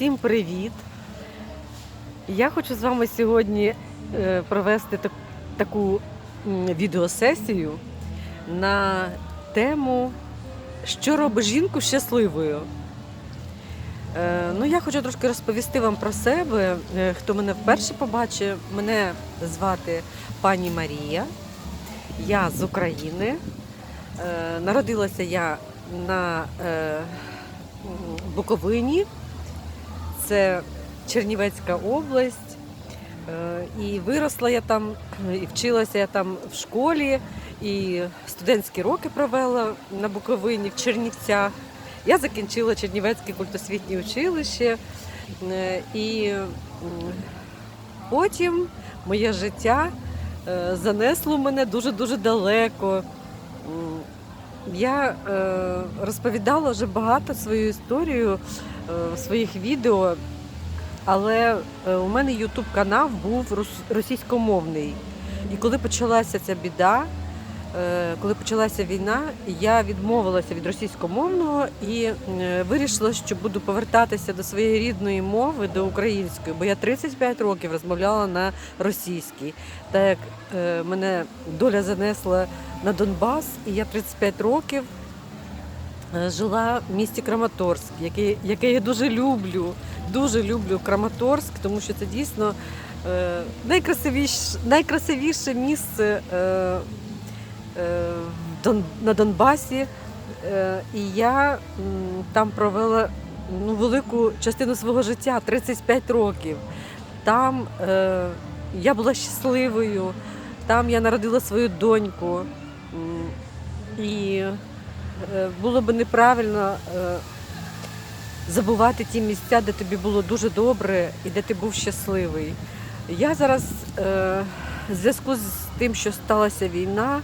Всім привіт! Я хочу з вами сьогодні е, провести таку відеосесію на тему, що робить жінку щасливою. Е, Ну, я хочу трошки розповісти вам про себе. Е, Хто мене вперше побачив, мене звати пані Марія. Я з України. Народилася я на Буковині, це Чернівецька область. Е, І виросла я там, і вчилася я там в школі, і студентські роки провела на Буковині, в Чернівцях. Я закінчила Чернівецьке культосвітнє училище. Е, І потім моє життя е, занесло мене дуже-дуже далеко. Я е, розповідала вже багато свою історію е, в своїх відео, але е, у мене Ютуб канал був рос- російськомовний. І коли почалася ця біда, е, коли почалася війна, я відмовилася від російськомовного і е, вирішила, що буду повертатися до своєї рідної мови, до української, бо я 35 років розмовляла на російській. Так як е, мене доля занесла на Донбас, і я 35 років е, жила в місті Краматорськ, яке, яке я дуже люблю. Дуже люблю Краматорськ, тому що це дійсно е, найкрасивіше, найкрасивіше місце е, е, на Донбасі. Е, і я там провела ну, велику частину свого життя 35 років. Там е, я була щасливою, там я народила свою доньку. І е, було б неправильно е, забувати ті місця, де тобі було дуже добре і де ти був щасливий. Я зараз е, в зв'язку з тим, що сталася війна,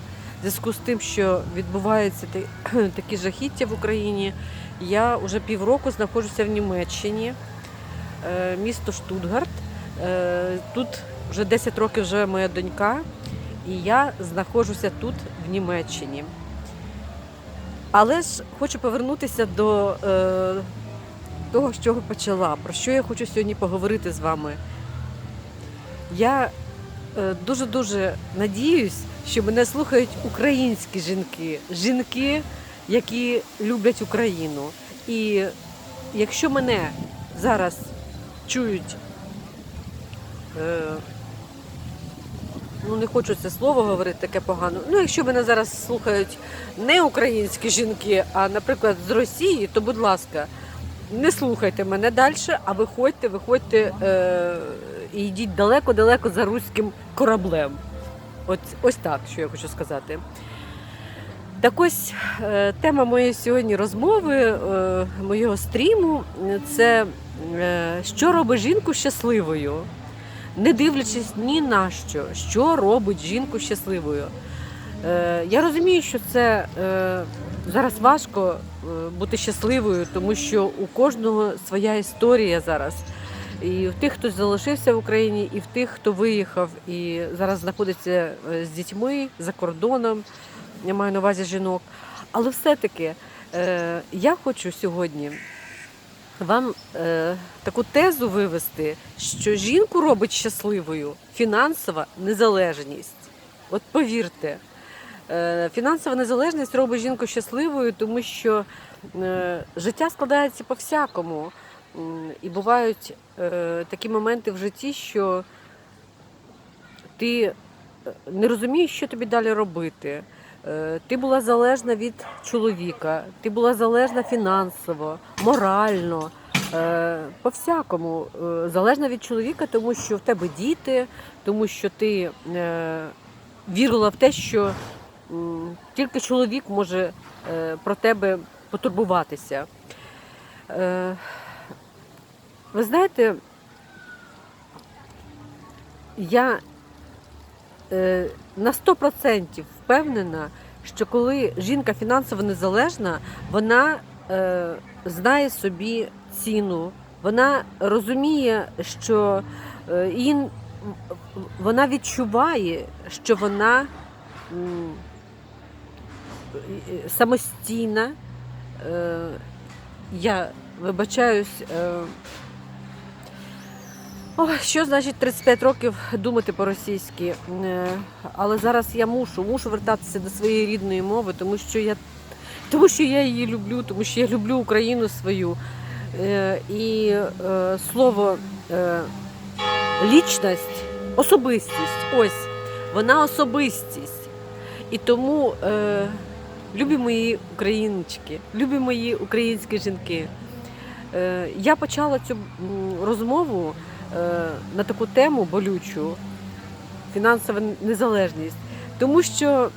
зв'язку з тим, що відбуваються такі жахіття в Україні, я вже півроку знаходжуся в Німеччині, е, місто Штутгарт. Е, Тут вже 10 років живе моя донька, і я знаходжуся тут, в Німеччині. Але ж хочу повернутися до е, того, з чого почала, про що я хочу сьогодні поговорити з вами. Я е, дуже-дуже надіюсь, що мене слухають українські жінки, жінки, які люблять Україну. І якщо мене зараз чують, е, ну не хочу це слово говорити таке погано. Ну, якщо мене зараз слухають не українські жінки, а, наприклад, з Росії, то будь ласка, не слухайте мене далі, а виходьте, виходьте е, і йдіть далеко-далеко за руським кораблем. От, ось так, що я хочу сказати. Так ось е, тема моєї сьогодні розмови, е, моєго стріму це е, що робить жінку щасливою, не дивлячись ні на що, що робить жінку щасливою. Я розумію, що це зараз важко бути щасливою, тому що у кожного своя історія зараз. І в тих, хто залишився в Україні, і в тих, хто виїхав і зараз знаходиться е, з дітьми за кордоном. Я маю на увазі жінок. Але все-таки е, я хочу сьогодні вам е, таку тезу вивести, що жінку робить щасливою фінансова незалежність. От повірте, е, фінансова незалежність робить жінку щасливою, тому що е, життя складається по-всякому. М, І бувають е, такі моменти в житті, що ти е, не розумієш, що тобі далі робити. Е, Ти була залежна від чоловіка, ти була залежна фінансово, морально, по-всякому. Е, Залежна від чоловіка, тому що в тебе діти, тому що ти вірила в те, що тільки чоловік може про тебе потурбуватися. Ви знаєте, я е, на 100% впевнена, що коли жінка фінансово незалежна, вона е, знає собі ціну, вона розуміє, що е, їй, вона відчуває, що вона м, самостійна. Е, я вибачаюсь, е, Що значить 35 років думати по-російськи? Е, Але зараз я мушу, мушу вертатися до своєї рідної мови, тому що я, тому що я її люблю, тому що я люблю Україну свою. Е, І е, слово лічність, особистість, ось вона особистість. І тому, любі мої україночки, любі мої українські жінки. Я почала цю розмову на таку тему болючу фінансова незалежність, тому що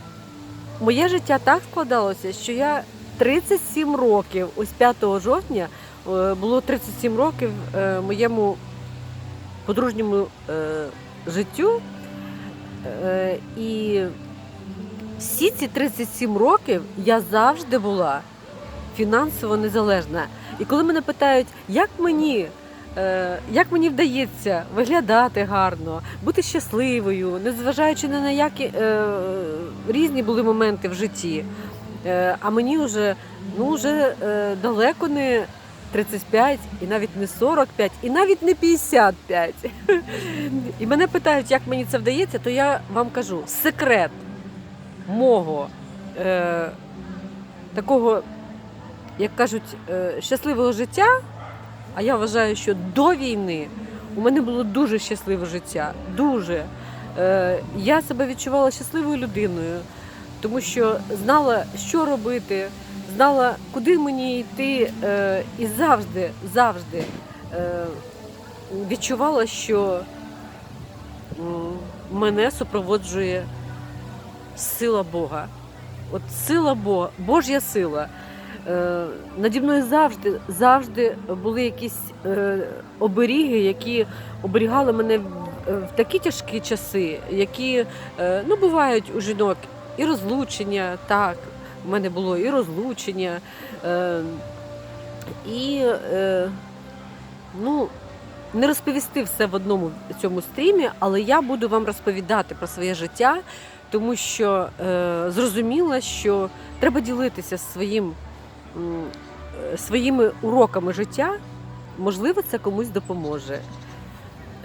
моє життя так складалося, що я 37 років, ось 5 жовтня е, було 37 років е, моєму подружньому е, життю. Е, І всі ці 37 років я завжди була фінансово незалежна. І коли мене питають, як мені, е, як мені вдається виглядати гарно, бути щасливою, незважаючи на які е, різні були моменти в житті. Е, а мені вже, ну, вже е, далеко не 35, і навіть не 45, і навіть не 55. І мене питають, як мені це вдається, то я вам кажу, секрет мого е, такого, як кажуть, е, щасливого життя. А я вважаю, що до війни у мене було дуже щасливе життя. Дуже. Е, я себе відчувала щасливою людиною, тому що знала, що робити, знала, куди мені йти, е, і завжди, завжди е, відчувала, що мене супроводжує сила Бога. От сила Бога, Божя сила. Е, Наді мною завжди, завжди були якісь е, оберіги, які оберігали мене в, е, такі тяжкі часи, які ну, бувають у жінок і розлучення, так, в мене було і розлучення. І ну, не розповісти все в одному цьому стрімі, але я буду вам розповідати про своє життя, тому що зрозуміла, що треба ділитися своїм, своїми уроками життя. Можливо, це комусь допоможе.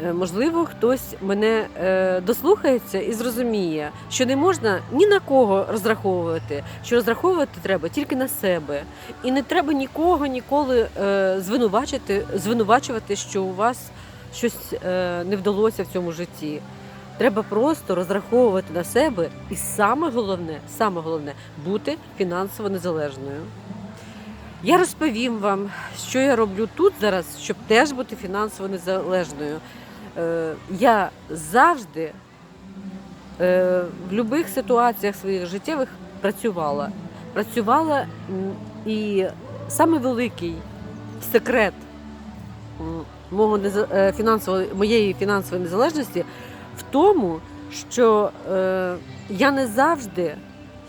Е, Можливо, хтось мене е, дослухається і зрозуміє, що не можна ні на кого розраховувати, що розраховувати треба тільки на себе. І не треба нікого ніколи е, звинувачити, звинувачувати, що у вас щось е, не вдалося в цьому житті. Треба просто розраховувати на себе, і саме головне, саме головне бути фінансово незалежною. Я розповім вам, що я роблю тут зараз, щоб теж бути фінансово незалежною. Е, Я завжди е, в будь-яких ситуаціях своїх життєвих працювала. Працювала і саме великий секрет мого е, фінансової, моєї фінансової незалежності в тому, що я не завжди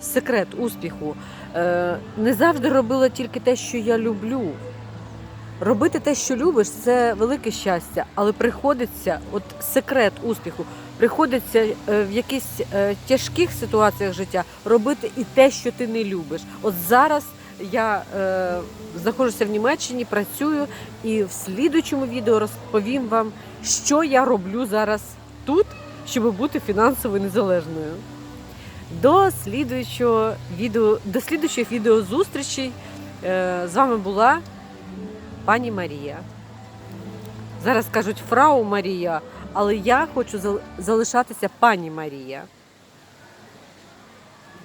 секрет успіху. Е, не завжди робила тільки те, що я люблю. Робити те, що любиш, це велике щастя, але приходиться, от секрет успіху, приходиться е, в якихось е, тяжких ситуаціях життя робити і те, що ти не любиш. От зараз я е, знаходжуся в Німеччині, працюю, і в слідучому відео розповім вам, що я роблю зараз тут, щоб бути фінансово незалежною. До слідуючого відео, до слідуючих відео зустрічей е, з вами була пані Марія. Зараз кажуть фрау Марія, але я хочу зал- залишатися пані Марія.